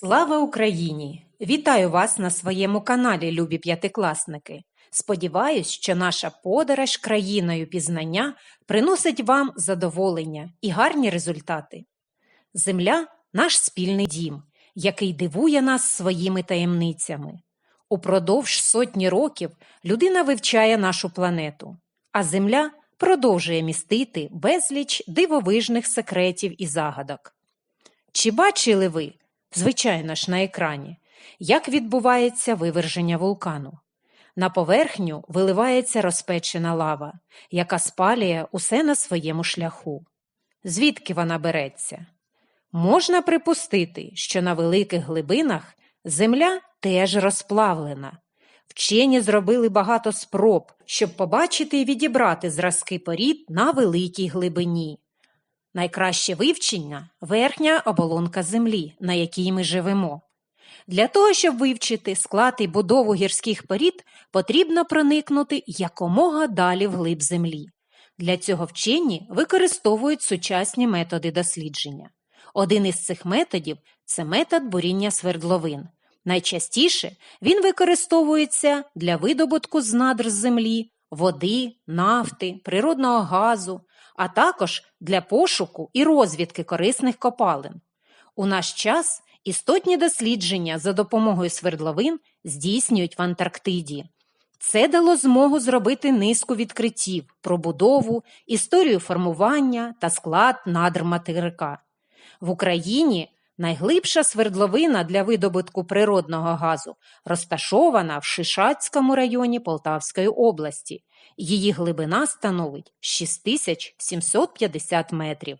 Слава Україні! Вітаю вас на своєму каналі, любі п'ятикласники. Сподіваюсь, що наша подорож країною пізнання приносить вам задоволення і гарні результати. Земля наш спільний дім, який дивує нас своїми таємницями. Упродовж сотні років людина вивчає нашу планету, а Земля продовжує містити безліч дивовижних секретів і загадок. Чи бачили ви, звичайно ж на екрані, як відбувається виверження вулкану? На поверхню виливається розпечена лава, яка спалює усе на своєму шляху. Звідки вона береться? Можна припустити, що на великих глибинах земля теж розплавлена. Вчені зробили багато спроб, щоб побачити і відібрати зразки порід на великій глибині. Найкраще вивчення верхня оболонка землі, на якій ми живемо. Для того, щоб вивчити склад і будову гірських порід, потрібно проникнути якомога далі вглиб землі. Для цього вчені використовують сучасні методи дослідження. Один із цих методів це метод буріння свердловин. Найчастіше він використовується для видобутку з надр землі, води, нафти, природного газу, а також для пошуку і розвідки корисних копалин. У наш час істотні дослідження за допомогою свердловин здійснюють в Антарктиді. Це дало змогу зробити низку відкриттів про будову, історію формування та склад надр материка. В Україні найглибша свердловина для видобутку природного газу розташована в Шишацькому районі Полтавської області. Її глибина становить 6750 метрів.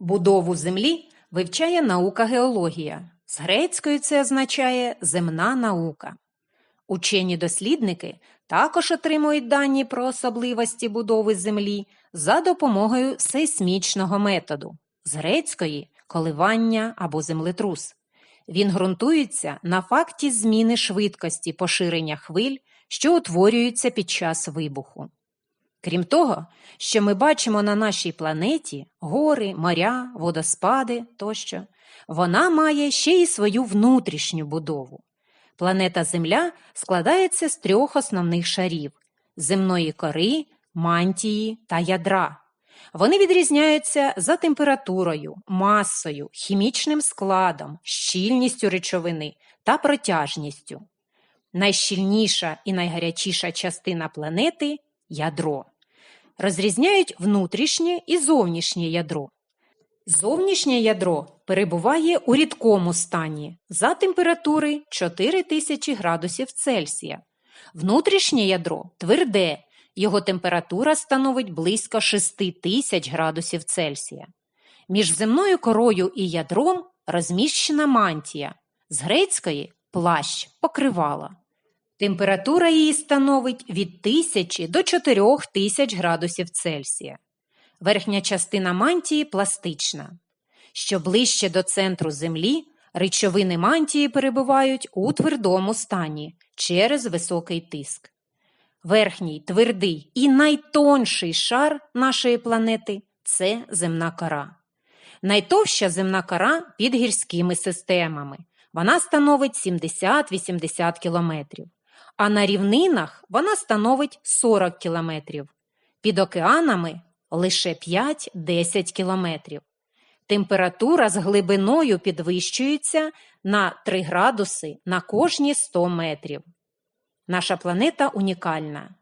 Будову землі вивчає наука геологія. З грецької це означає земна наука. Учені дослідники також отримують дані про особливості будови землі за допомогою сейсмічного методу з грецької коливання або землетрус. Він ґрунтується на факті зміни швидкості поширення хвиль, що утворюються під час вибуху. Крім того, що ми бачимо на нашій планеті гори, моря, водоспади тощо, вона має ще й свою внутрішню будову. Планета Земля складається з трьох основних шарів земної кори, мантії та ядра. Вони відрізняються за температурою, масою, хімічним складом, щільністю речовини та протяжністю. Найщільніша і найгарячіша частина планети ядро. Розрізняють внутрішнє і зовнішнє ядро. Зовнішнє ядро перебуває у рідкому стані за температури 4000 градусів Цельсія. Внутрішнє ядро тверде, його температура становить близько 6000 градусів Цельсія. Між земною корою і ядром розміщена мантія, з грецької плащ покривала. Температура її становить від 1000 до 4000 градусів Цельсія. Верхня частина мантії пластична. Що ближче до центру Землі, речовини мантії перебувають у твердому стані через високий тиск. Верхній, твердий і найтонший шар нашої планети це земна кора. Найтовща земна кора під гірськими системами. Вона становить 70-80 кілометрів, а на рівнинах вона становить 40 кілометрів. Під океанами лише 5-10 кілометрів. Температура з глибиною підвищується на 3 градуси на кожні 100 метрів. Наша планета унікальна.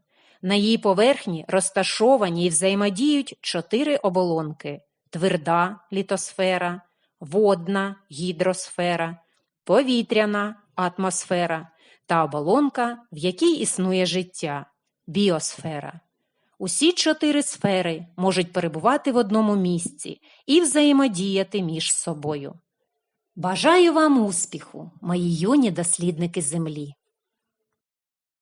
На її поверхні розташовані і взаємодіють чотири оболонки: тверда літосфера, водна гідросфера, повітряна атмосфера та оболонка, в якій існує життя біосфера. Усі чотири сфери можуть перебувати в одному місці і взаємодіяти між собою. Бажаю вам успіху, мої юні дослідники Землі!